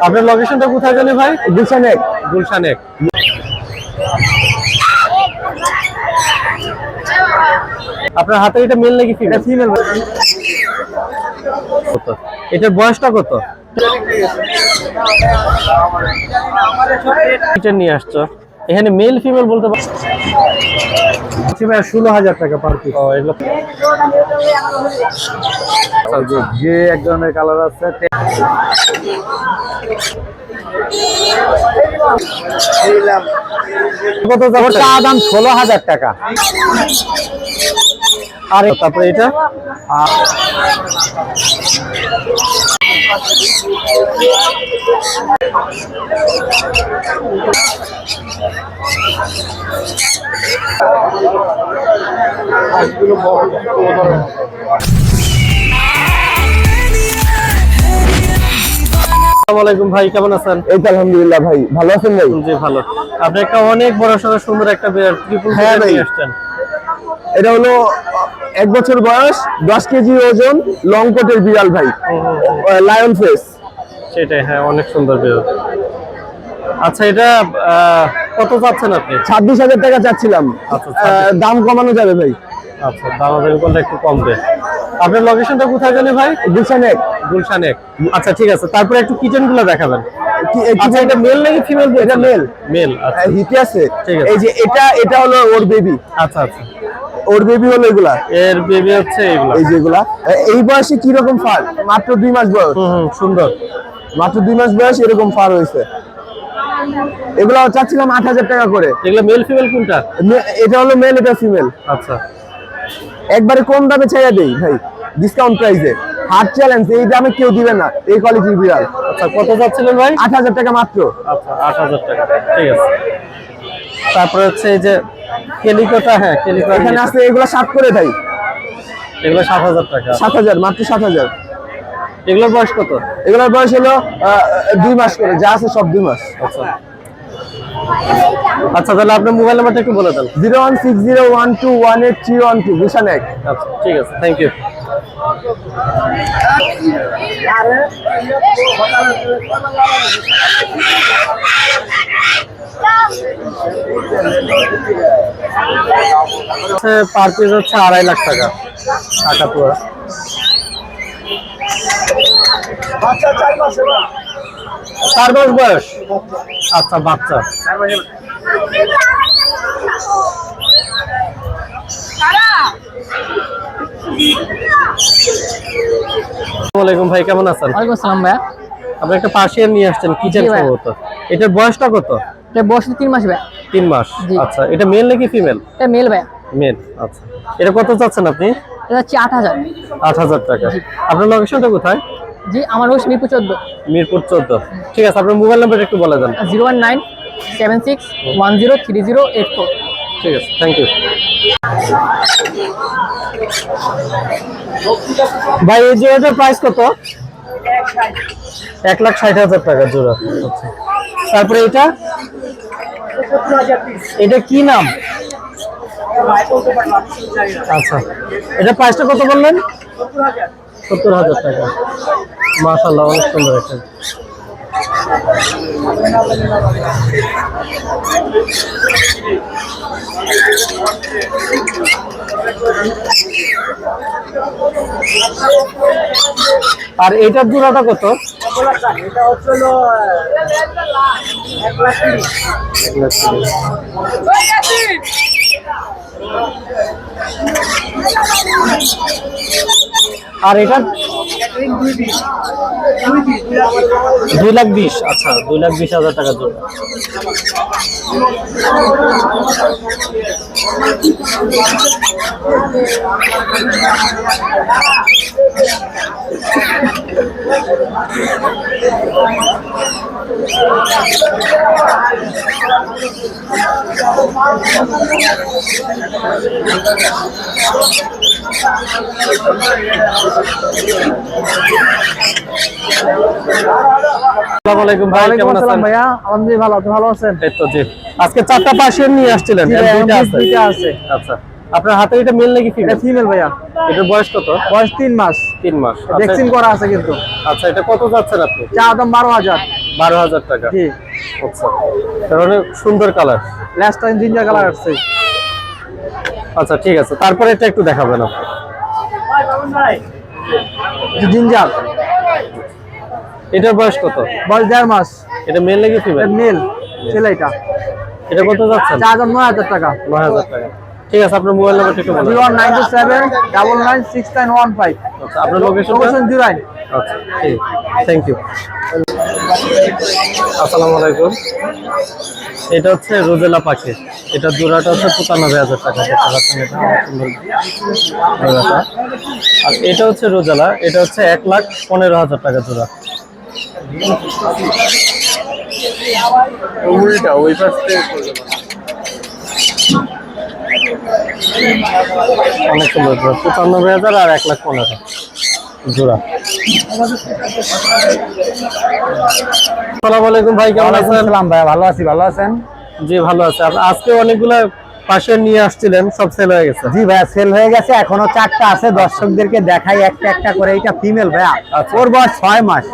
আপনার লোকেশনটা কোথায় জানি ভাই? গুলশান এক। গুলশান এক। আপনার হাতে এটা মেল নাকি ফিমেল ফিমেল কত এটার বয়সটা কত? এটা নিয়ে আসছো। এখানে মেল ফিমেল বলতে পারো ষোলো হাজার টাকা পার পিস ও যে এক ধরনের কালার আছে কত যাবে দাম ষোলো হাজার টাকা। আর তারপরে এটা? আসসালামু আলাইকুম ভাই কেমন আছেন? এই তো আলহামদুলিল্লাহ ভাই ভালো আছেন ভাই? জি ভালো। আপনি একটা অনেক বড় সুন্দর একটা ট্রিপল হ্যাঁ ভাই। আসছেন। এটা হলো এক বছর বয়স দশ কেজি ওজন লং কোটের বিড়াল ভাই। লায়ন ফেস সেটাই হ্যাঁ অনেক সুন্দর বিয়ার আচ্ছা এটা কত চাচ্ছেন আপনি? ছাব্বিশ হাজার টাকা চাচ্ছিলাম। আচ্ছা, দাম কমানো যাবে ভাই। আচ্ছা দামাদামি করলে একটু কমবে আপনার লোকেশনটা কোথায় জানি ভাই? গুলশান এক। গুলশান এক। আচ্ছা ঠিক আছে তারপরে একটু কিচেনগুলো দেখাবেন আচ্ছা এটা মেল নাকি ফিমেল এটা মেল মেল আচ্ছা। হিটে আছে। ঠিক আছে। এই যে এটা এটা হলো ওর বেবি আচ্ছা আচ্ছা। ওর বেবি হলো এগুলা? এর বেবি হচ্ছে এগুলো। এই যেগুলা। এই বয়সে কি রকম ফার? মাত্র দুই মাস বয়স। হুম সুন্দর। মাত্র দুই মাস বয়স এরকম ফার হয়েছে। এগুলা চাচ্ছিলাম আট হাজার টাকা করে। এগুলো মেল ফিমেল কোনটা? এটা হলো মেল এটা ফিমেল আচ্ছা। একবারে কম দামে ছাইয়া দেই ভাই। ডিসকাউন্ট প্রাইসে হার্ড চ্যালেঞ্জ এই দামে কেউ দিবে না। এই কোয়ালিটির বিড়াল। আচ্ছা কত যাচ্ছিলেন ভাই? আট হাজার টাকা মাত্র। আচ্ছা আট হাজার টাকা। ঠিক আছে। তারপরে হচ্ছে এই যে কেলিকোটা হ্যাঁ কেলিকো এখানে আছে এগুলা সাত করে ভাই। এগুলো সাত হাজার টাকা। সাত হাজার মাত্র সাত হাজার। এগুলোর বয়স কত? এগুলোর বয়স হলো আহ, দুই মাস করে যা আছে সব দুই মাস। আচ্ছা। আচ্ছা। তাহলে আপনার মোবাইল নাম্বারটা একটু বলে দেন। Zero one six zero one two one eight three one two Gulshan এক। আচ্ছা ঠিক আছে থ্যাংক ইউ পার পিস হচ্ছে আড়াই লাখ টাকা টাকা পুরো। চার মাস বয়স? আচ্ছা বাচ্চা। আসসালামু আলাইকুম ভাই কেমন আছেন? ওয়ালাইকুম আসসালাম ভাইয়া। আপনি একটা পার্সিয়ান নিয়ে আসছেন কিচেন ভাই। এটার বয়সটা কত? এটা বয়স তিন মাস ভাইয়া তিন মাস। আচ্ছা এটা মেল নাকি ফিমেল এটা মেল ভাইয়া মেল আচ্ছা। এটা কত চাচ্ছেন আপনি? এটা হচ্ছে আট হাজার। আট হাজার টাকা। আপনার লোকেশনটা কোথায়? জি আমার বয়স মিরপুর চোদ্দ। মিরপুর চোদ্দ। ঠিক আছে আপনার মোবাইল নাম্বার একটু বলে দেন। Zero one nine seven six one zero three zero eight four. ঠিক আছে থ্যাংক ইউ ভাই এই জোড়াটার প্রাইস কত? এক লাখ ষাট হাজার টাকা জোড়া। আচ্ছা। তারপরে এটা? এটা কি নাম? আচ্ছা। এটা প্রাইসটা কত বললেন? সত্তর হাজার। টাকা। মাশাল্লাহ অনেক সুন্দর একটা আর এটার জোড়াটা কত এক লাখ। আর এটা? দুই লাখ বিশ আচ্ছা দুই লাখ বিশ হাজার টাকার জন্য। আচ্ছা। আপনার হাতে এটা মেল নাকি ফিমেল ফিমেল ভাইয়া। এটার বয়স কত? বয়স তিন মাস। তিন মাস। আচ্ছা, ভ্যাকসিন করা আছে কিন্তু। আচ্ছা এটা কত যাচ্ছেন আপনি? চা দাম বারো হাজার। বারো হাজার টাকা। জি। আচ্ছা। সুন্দর colour last time ginger colour আসছে। আচ্ছা ঠিক আছে। তারপরে এটা একটু দেখাবেন জিঞ্জার। এটার বয়স কত? বয়স দেড় মাস। এটা মেল নাকি ফিমেল মেল ছেলে এটা। কত যাচ্ছেন? চার হাজার নয় হাজার টাকা। নয় হাজার টাকা। ঠিক আছে আপনার মোবাইল নাম্বারটা একটু বলেন। Zero nine two seven double nine six nine one five. আচ্ছা আপনার লোকেশন লোকেশন জুরাইন আচ্ছা ঠিক। থ্যাংক ইউ আসসালামু আলাইকুম। এটা হচ্ছে রোজেলা পাখি। এটা জোড়াটা হচ্ছে পঁচানব্বই হাজার টাকা। দেখতে পাচ্ছেন এটা অনেক সুন্দর জোড়াটা। আর এটা হচ্ছে রোজেলা। এটা হচ্ছে এক লাখ পনেরো হাজার টাকা জোড়া। উল্টা ওই পাশ অনেক সুন্দর পঁচানব্বই হাজার আর এক লাখ পনেরো জোড়া। আসসালামু আলাইকুম ভাই কেমন আছেন? আসসালাম ভাইয়া ভালো আছি ভালো আছেন? জি ভালো আছে। আজকে অনেকগুলা পাশে নিয়ে আসছিলেন সব সেল হয়ে গেছে। জি ভাইয়া সেল হয়ে গেছে এখনও চারটা আছে দর্শকদেরকে দেখাই একটা একটা করে এটা ফিমেল ভাইয়া। আচ্ছা। ওর বয়স ছয় মাস।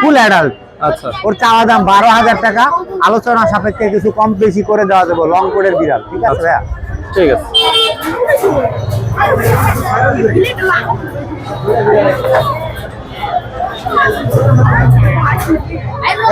ফুল অ্যাডাল্ট আচ্ছা। ওর চাওয়া দাম বারো হাজার টাকা। আলোচনা সাপেক্ষে কিছু কম বেশি করে দেওয়া যাবে লং কোডের বিড়াল। ঠিক আছে ভাইয়া? ঠিক আছে।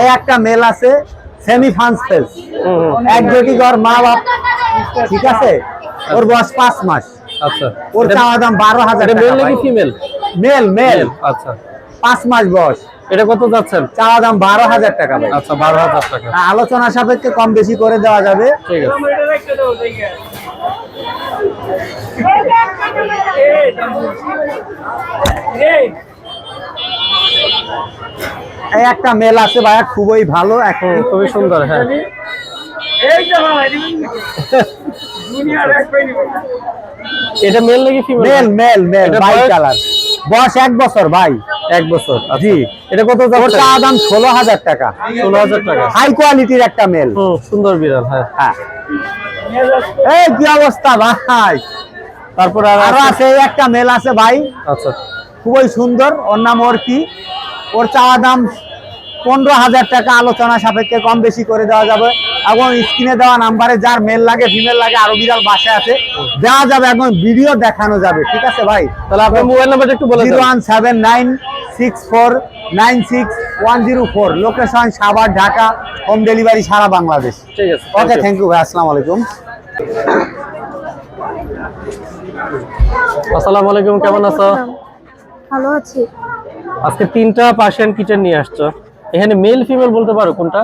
এই একটা মেল আছে সেমি ফান্স ফেস এক জটি ঘর মা বাপ ঠিক আছে? ওর বয়স পাঁচ মাস। আচ্ছা। ওর চাওয়া দাম বারো হাজার মেল নাকি ফিমেল মেল মেল আচ্ছা। পাঁচ মাস বয়স। এটা কত যাচ্ছেন? চাওয়া দাম বারো হাজার টাকা আচ্ছা বারো হাজার টাকা। আলোচনা সাপেক্ষে কম বেশি করে দেওয়া যাবে। ঠিক আছে। একটা মেল আছে ভাইয়া খুবই ভালো এখন খুবই সুন্দর হ্যাঁ। এটা মেল নাকি female male male male by colour বয়স? এক বছর ভাই। এক বছর আচ্ছা। জি। এটা কত ওর দাম ষোলো হাজার টাকা। ষোলো হাজার টাকা। হাই কোয়ালিটির একটা মেল সুন্দর বিড়াল হ্যাঁ। হ্যাঁ। এই কি অবস্থা ভাই? তারপর আর আছে? একটা মেল আছে ভাই। আচ্ছা। খুবই সুন্দর ওর নাম ওর কি ওর চাওয়া দাম পনেরো হাজার টাকা আলোচনা সাপেক্ষে কম বেশি করে দেওয়া যাবে। এবং স্ক্রিনে দেওয়া নাম্বারে যার মেল লাগে ফিমেল লাগে আরও বিড়াল বাসায় আছে দেওয়া যাবে এবং ভিডিও দেখানো যাবে ঠিক আছে ভাই? তাহলে আপনার মোবাইল নাম্বারটা একটু বলে zero one seven nine six four nine six one zero four location Savar Dhaka home delivery সারা বাংলাদেশ। ঠিক আছে ওকে থ্যাংক ইউ ভাই আসসালামু আলাইকুম। আসসালামু আলাইকুম কেমন আছো? ভালো আছি। আজকে তিনটা পার্সিয়ান কিচেন নিয়ে আসছো। এখানে মেল ফিমেল বলতে পারো কোনটা?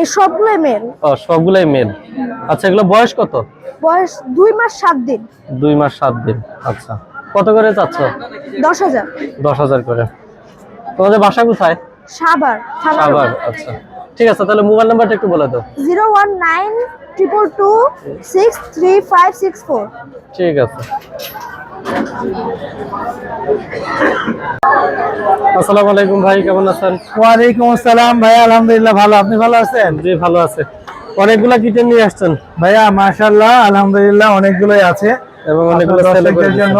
এই সবগুলোই মেল ও সবগুলাই মেল আচ্ছা এগুলো বয়স কত? বয়স দুই মাস সাত দিন। দুই মাস সাত দিন আচ্ছা। কত করে চাচ্ছ? দশ হাজার। দশ হাজার করে। তোমাদের বাসা কোথায়? সাবার আবার আচ্ছা। ঠিক আছে তাহলে মোবাইল নাম্বারটা একটু বলে দাও। ঠিক আছে। আসসালামু আলাইকুম ভাই কেমন আছেন? ওয়ালাইকুম আসসালাম ভাই আলহামদুলিল্লাহ ভালো। আপনি ভালো আছেন? জি ভালো আছে। অনেকগুলা কিচেন নিয়ে আসছেন? ভাইয়া মাশাআল্লাহ আলহামদুলিল্লাহ অনেকগুলোই আছে। এবং অনেকগুলো জন্য।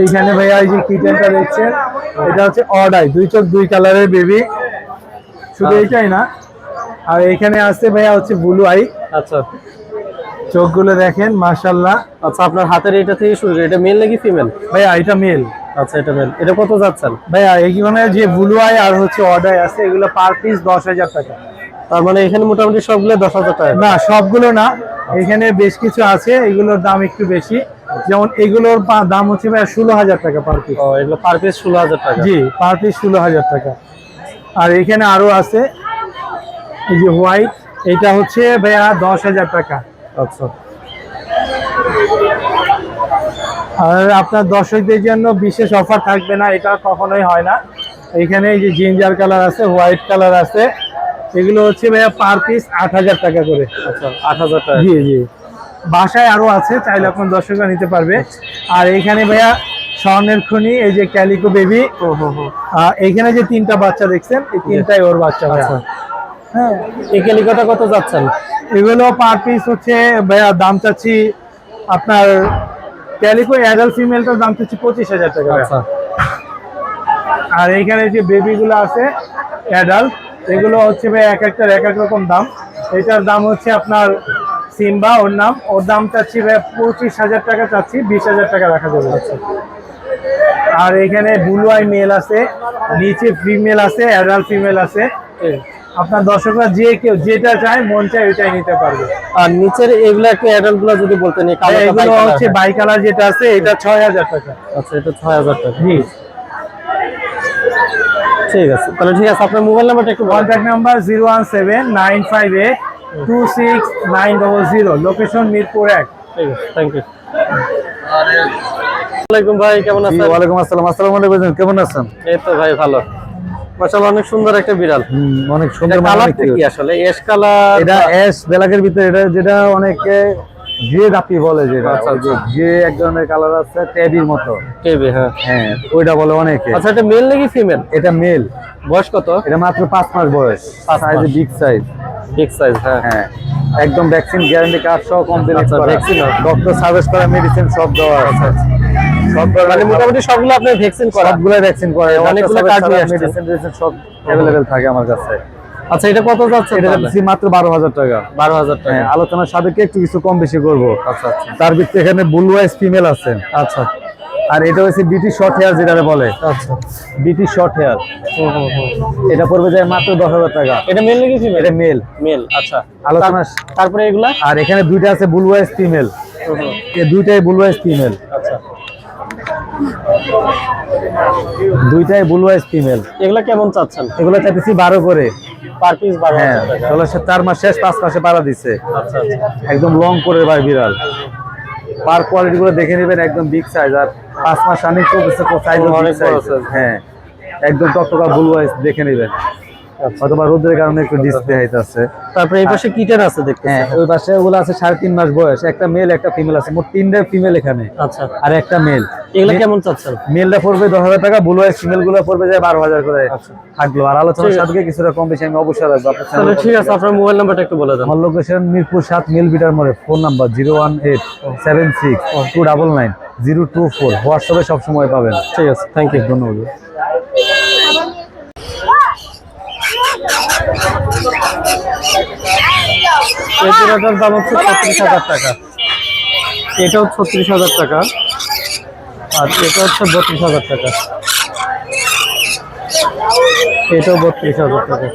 এইখানে ভাইয়া এই যে কিচেনটা দেখছেন এটা হচ্ছে অডাই দুই চোখ দুই কালারের বেবি শুধু এইটাই না আর এখানে আছে ভাইয়া হচ্ছে ব্লু আই আচ্ছা। চোখগুলো দেখেন মাশাআল্লাহ। আচ্ছা আপনার হাতের এটা থেকে শুরু এটা মেল নাকি ফিমেল ভাইয়া এটা মেল আচ্ছা এটা মেল এটা কত যাচ্ছেন? ভাইয়া এইখানে যে ব্লু আই আর হচ্ছে অডাই আছে এগুলো পার পিস দশ হাজার টাকা। তার মানে এখানে মোটামুটি সবগুলো দশ হাজার টাকা। না সবগুলো না। এখানে বেশ কিছু আছে এগুলোর দাম একটু বেশি। যেমন এগুলোর দাম হচ্ছে ভাইয়া ষোলো হাজার টাকা পার পিস এগুলো পার পিস ষোলো হাজার টাকা। জি পার পিস ষোলো হাজার টাকা। আর এখানে আরও আছে এই যে হোয়াইট এটা হচ্ছে ভাইয়া দশ হাজার টাকা। আচ্ছা। আর আপনার দর্শকদের জন্য বিশেষ অফার থাকবে না এটা কখনোই হয় না। এখানে এই যে জিঞ্জার কালার আছে হোয়াইট কালার আছে এগুলো হচ্ছে ভাইয়া পার পিস আট হাজার টাকা করে। আচ্ছা আট হাজার টাকা। জি জি। বাসায় আরও আছে চাইলে আপনার দর্শকরা নিতে পারবে। আর এখানে ভাইয়া স্বর্ণের খনি এই যে ক্যালিকো বেবি। এখানে যে তিনটা বাচ্চা দেখছেন এই তিনটাই ওর বাচ্চা আচ্ছা। হ্যাঁ। এই ক্যালিকোটা কত যাচ্ছেন? এগুলো পার পিস হচ্ছে ভাইয়া দাম চাচ্ছি আপনার ক্যালিকো অ্যাডাল্ট ফিমেলটার দাম চাচ্ছি পঁচিশ হাজার টাকা আচ্ছা। আর এইখানে যে বেবিগুলো আছে অ্যাডাল্ট এগুলো হচ্ছে ভাই এক একটার এক এক রকম দাম। এটার দাম হচ্ছে আপনার সিম্বা ওর নাম ওর দাম চাচ্ছি ভাই পঁচিশ হাজার টাকা চাচ্ছি বিশ হাজার টাকা রাখা যাবে। আর এখানে ব্লু আই মেল আছে নিচে ফিমেল আছে অ্যাডাল্ট ফিমেল আছে। আপনার দর্শকরা যে কেউ যেটা চায় মন চায় ওইটাই নিতে পারবে। আর নিচের এগুলা একটু অ্যাডাল্টগুলা যদি বলতেন এগুলো হচ্ছে হ্যাঁ। বাই কালার যেটা আছে এটা ছয় হাজার টাকা। আচ্ছা এটা ছয় হাজার টাকা। জি। ঠিক আছে তাহলে ঠিক আছে আপনার মোবাইল নাম্বারটা একটু contact number zero one seven nine five eight two six nine double zero location Mirpur এক। ঠিক আছে থ্যাংক ইউ ওয়ালাইকুম ভাই কেমন আছেন? ওয়ালাইকুম আসসালাম। আসসালামু আলাইকুম কেমন আছেন? এই তো ভাই ভালো। মাশাআল্লাহ অনেক সুন্দর একটা বিড়াল। অনেক সুন্দর কি আসলে? এস কালার এটা অ্যাশ ব্ল্যাকের ভিতরে এটা যেটা অনেকে দাপি বলে যেটা আচ্ছা, আচ্ছা। এক ধরনের কালার আছে ট্যাবির মতো। টেবি হ্যাঁ। হ্যাঁ ওইটা বলে অনেকে। আচ্ছা এটা মেল নাকি ফিমেল এটা মেল বয়স কত? এটা মাত্র পাঁচ মাস বয়স। সাইজে। বিগ সাইজ বিগ সাইজ হ্যাঁ। হ্যাঁ একদম ভ্যাকসিন গ্যারান্টি কার্ড সহ কমপ্লিট আচ্ছা, করা। ও? ডক্টর সার্ভিস করা মেডিসিন সব দেওয়া আছে। সব মানে মোটামুটি সবগুলো আপনি ভ্যাকসিন করা। সবগুলো ভ্যাকসিন করে। অনেকগুলো আসছেন। মেডিসিন মেডিসিন সব অ্যাভেলেবেল থাকে আমার কাছে। আচ্ছা এটা কত যাচ্ছে এটা দিচ্ছি মাত্র বারো হাজার টাকা। বারো হাজার টাকা। হ্যাঁ আলোচনার সাপেক্ষে একটু কিছু কম বেশি করব। আচ্ছা আচ্ছা। তার ভিতরে এখানে ব্লু আইস ফিমেল আছে। আচ্ছা। আর এটা হচ্ছে বিটি শর্ট হেয়ার যেটা বলে। আচ্ছা। বিটি শর্ট হেয়ার এটা পড়বে যায় মাত্র দশ হাজার টাকা। এটা মেল নাকি এটা মেল মেল আচ্ছা। আলোচনা তারপরে এগুলা? আর এখানে দুইটা আছে ব্লু আইস ফিমেল এই দুইটাই ব্লু আইস ফিমেল আচ্ছা। দুইটাই ব্লু আইস ফিমেল এগুলা কেমন চাচ্ছেন? এগুলা চাইতেছি বারো করে। পার পিস বারো হ্যাঁ সে চার মাস শেষ পাঁচ মাসে পাড়া দিচ্ছে আচ্ছা আচ্ছা। একদম লং করে ভাই বিড়াল। পার কোয়ালিটি গুলো দেখে নেবেন একদম বিগ সাইজ আর পাঁচ মাস আমি চলতেছে সাইজ বড়। হ্যাঁ একদম টকটকা ভুল দেখে নেবেন। অথবা রোদের কারণে একটু ডিসপ্লে হইতাছে তারপরে এই পাশে কিটেন আছে দেখতে হ্যাঁ ওই পাশে ওগুলো আছে সাড়ে তিন মাস বয়স। একটা মেল একটা ফিমেল আছে। মোট তিনটা ফিমেল এখানে। আচ্ছা। আর একটা মেল এগুলা কেমন চাচ্ছেন? মেলটা পড়বে দশ হাজার টাকা ব্লু আইস ফিমেলগুলো পড়বে যায় বারো হাজার করে আচ্ছা। থাকল। আর আলোচনার সাথে কিছুটা কম বেশি আমি অবশ্যই রাখব। আপনার ঠিক আছে আপনার মোবাইল নাম্বারটা একটু বলে দেন। আমার লোকেশন মিরপুর সাত মিল বিটার মোড়ে। Phone number zero one eight seven six two double nine zero two four হোয়াটসঅ্যাপে সবসময় পাবেন। ঠিক আছে থ্যাংক ইউ ধন্যবাদ। এই জোড়াটার দাম হচ্ছে ছত্রিশ হাজার টাকা। এটাও ছত্রিশ হাজার টাকা। আর এটা হচ্ছে বত্রিশ হাজার টাকা। এটাও বত্রিশ হাজার টাকা।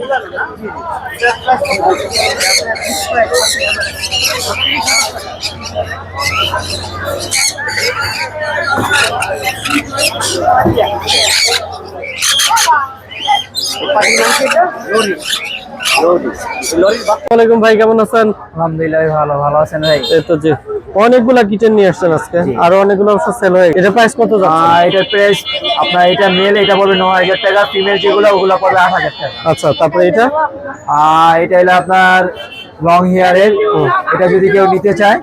ওয়ালাইকুম ভাই কেমন আছেন? আলহামদুলিল্লাহ ভালো ভালো আছেন ভাই? এই তো জি। অনেকগুলা কিচেন নিয়ে আসছেন আজকে আরও অনেকগুলো অবশ্য সেল হয়ে এটা প্রাইস কত এটার প্রাইস আপনার এটা মেল এটা পড়বে নয় হাজার টাকা ফিমেল যেগুলো ওগুলো পড়বে আট হাজার টাকা। আচ্ছা তারপরে এটা? আর এটা হলো আপনার লং হেয়ারের এটা যদি কেউ নিতে চায়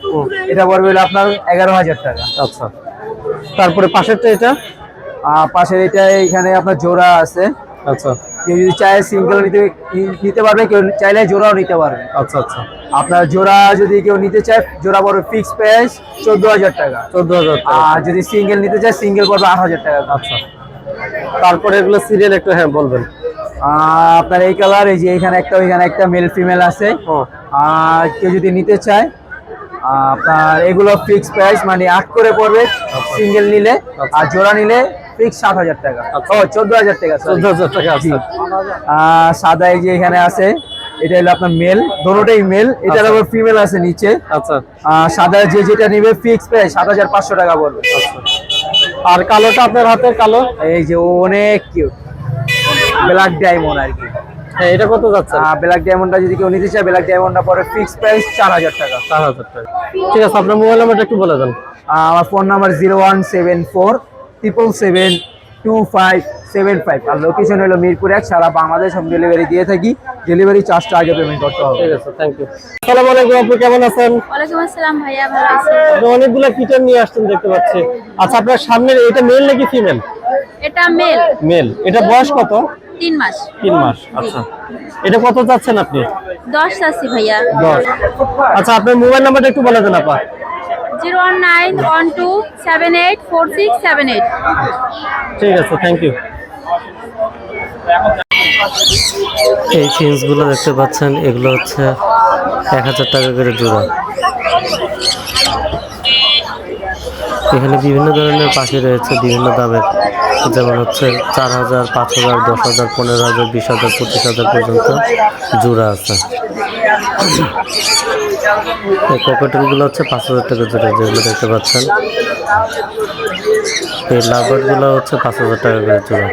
এটা পড়বে হলো আপনার এগারো হাজার টাকা। আচ্ছা। তারপরে পাশেরটা এটা? আর পাশের এটা এখানে আপনার জোড়া আছে। আচ্ছা। কেউ যদি চায় সিঙ্গেল নিতে নিতে পারবে কেউ চাইলে জোড়াও নিতে পারবে। আচ্ছা আচ্ছা। আপনার জোড়া যদি কেউ নিতে চায় জোড়া পড়বে ফিক্স প্রাইস চোদ্দ হাজার টাকা। চোদ্দ হাজার আর যদি সিঙ্গেল নিতে চায় সিঙ্গেল পড়বে আট হাজার টাকা। আচ্ছা। তারপরে এগুলো সিরিয়াল একটু হ্যাঁ বলবেন। আর আপনার এই কালার এই যে এখানে একটা ওইখানে একটা মেল ফিমেল আছে। আর কেউ যদি নিতে চায় আপনার এগুলো ফিক্স প্রাইস মানে আট করে পড়বে। সিঙ্গেল নিলে আর জোড়া নিলে ফিক্স সাত হাজার টাকা। আচ্ছা। ও চোদ্দ হাজার টাকা। চোদ্দ হাজার টাকা। আচ্ছা। সাদা এই যে এখানে আছে এটা হলো আপনার মেল মেল এটার আচ্ছা। আবার ফিমেল আছে নিচে। আচ্ছা। সাদা যে যেটা নিবে ফিক্স সাত হাজার পাঁচশো টাকা পড়বে আর কালোটা আপনার হাতে কালো? এই যে অনেক কিউট ব্ল্যাক ডায়মন্ড আর কি। হ্যাঁ এটা কত যাচ্ছে? ব্ল্যাক ডায়মন্ডটা যদি কেউ নিতে চায় ব্ল্যাক ডায়মন্ডটা পরে ফিক্স প্রাইস চার হাজার টাকা। চার হাজার টাকা। ঠিক আছে আপনার মোবাইল নাম্বারটা একটু বলে দেন। আমার phone number zero one seven four triple seven two five seven five আর লোকেশন হলো মিরপুর এক সারা বাংলাদেশ হোম ডেলিভারি দিয়ে থাকি। ডেলিভারি চার্জটা আগে পেমেন্ট করতে হবে। ঠিক আছে থ্যাংক ইউ আসসালামু আলাইকুম আপু কেমন আছেন? ওয়ালাইকুম আসসালাম ভাইয়া ভালো আছি আপনি অনেকগুলো কিচেন নিয়ে আসছেন দেখতে পাচ্ছি। আচ্ছা আপনার সামনের এটা মেল নাকি ফিমেল এটা মেল মেল এটা বয়স কত? তিন মাস। তিন মাস আচ্ছা। এটা কত চাচ্ছেন আপনি? দশ আছি ভাইয়া। দশ। আচ্ছা আপনার মোবাইল নাম্বারটা একটু বলে দেন আপা। Zero one nine one two seven eight four six seven eight. ঠিক আছে থ্যাংক ইউ এই ফিন্সগুলো দেখতে পাচ্ছেন এগুলো হচ্ছে এক হাজার টাকা করে জোড়া। এখানে বিভিন্ন ধরনের পাখি রয়েছে বিভিন্ন দামের। যেমন হচ্ছে চার হাজার পাঁচ হাজার দশ হাজার পনেরো হাজার বিশ হাজার পঁচিশ হাজার পর্যন্ত জোড়া আছে। এই ককটেলগুলো হচ্ছে পাঁচ হাজার টাকা জোড়া, যেগুলো দেখতে পাচ্ছেন। এই লাভারগুলো হচ্ছে পাঁচ হাজার টাকা করে জোড়া।